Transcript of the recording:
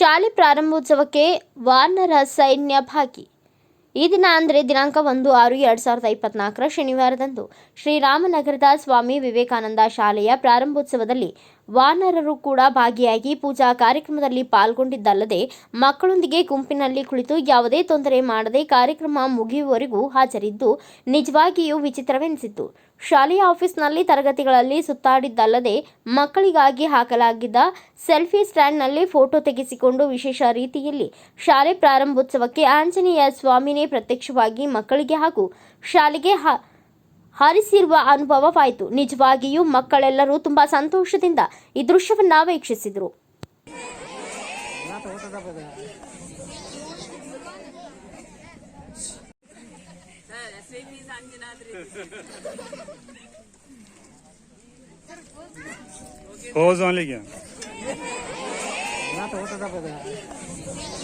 ಶಾಲೆ ಪ್ರಾರಂಭೋತ್ಸವಕ್ಕೆ ವಾರ್ನರ ಸೈನ್ಯ ಭಾಗಿ. ಈ ದಿನ ಅಂದರೆ ದಿನಾಂಕ ಒಂದು ಆರು ಎರಡು ಸಾವಿರದ ಇಪ್ಪತ್ನಾಲ್ಕರ ಶನಿವಾರದಂದು ಶ್ರೀರಾಮನಗರದ ಸ್ವಾಮಿ ವಿವೇಕಾನಂದ ಶಾಲೆಯ ಪ್ರಾರಂಭೋತ್ಸವದಲ್ಲಿ ವಾನರರು ಕೂಡ ಭಾಗಿಯಾಗಿ ಪೂಜಾ ಕಾರ್ಯಕ್ರಮದಲ್ಲಿ ಪಾಲ್ಗೊಂಡಿದ್ದಲ್ಲದೆ ಮಕ್ಕಳೊಂದಿಗೆ ಗುಂಪಿನಲ್ಲಿ ಕುಳಿತು ಯಾವುದೇ ತೊಂದರೆ ಮಾಡದೆ ಕಾರ್ಯಕ್ರಮ ಮುಗಿಯುವವರೆಗೂ ಹಾಜರಿದ್ದು ನಿಜವಾಗಿಯೂ ವಿಚಿತ್ರವೆನಿಸಿತು ಶಾಲೆಯ ಆಫೀಸ್ನಲ್ಲಿ ತರಗತಿಗಳಲ್ಲಿ ಸುತ್ತಾಡಿದ್ದಲ್ಲದೆ ಮಕ್ಕಳಿಗಾಗಿ ಹಾಕಲಾಗಿದ್ದ ಸೆಲ್ಫಿ ಸ್ಟ್ಯಾಂಡ್ನಲ್ಲಿ ಫೋಟೋ ತೆಗೆಸಿಕೊಂಡು ವಿಶೇಷ ರೀತಿಯಲ್ಲಿ ಶಾಲೆ ಪ್ರಾರಂಭೋತ್ಸವಕ್ಕೆ ಆಂಜನೇಯ ಸ್ವಾಮಿನೇ ಪ್ರತ್ಯಕ್ಷವಾಗಿ ಮಕ್ಕಳಿಗೆ ಹಾಗೂ ಶಾಲೆಗೆ ಹಾರಿಸಿರುವ ಅನುಭವವಾಯಿತು. ನಿಜವಾಗಿಯೂ ಮಕ್ಕಳೆಲ್ಲರೂ ತುಂಬಾ ಸಂತೋಷದಿಂದ ಈ ದೃಶ್ಯವನ್ನ ವೀಕ್ಷಿಸಿದರು. क्या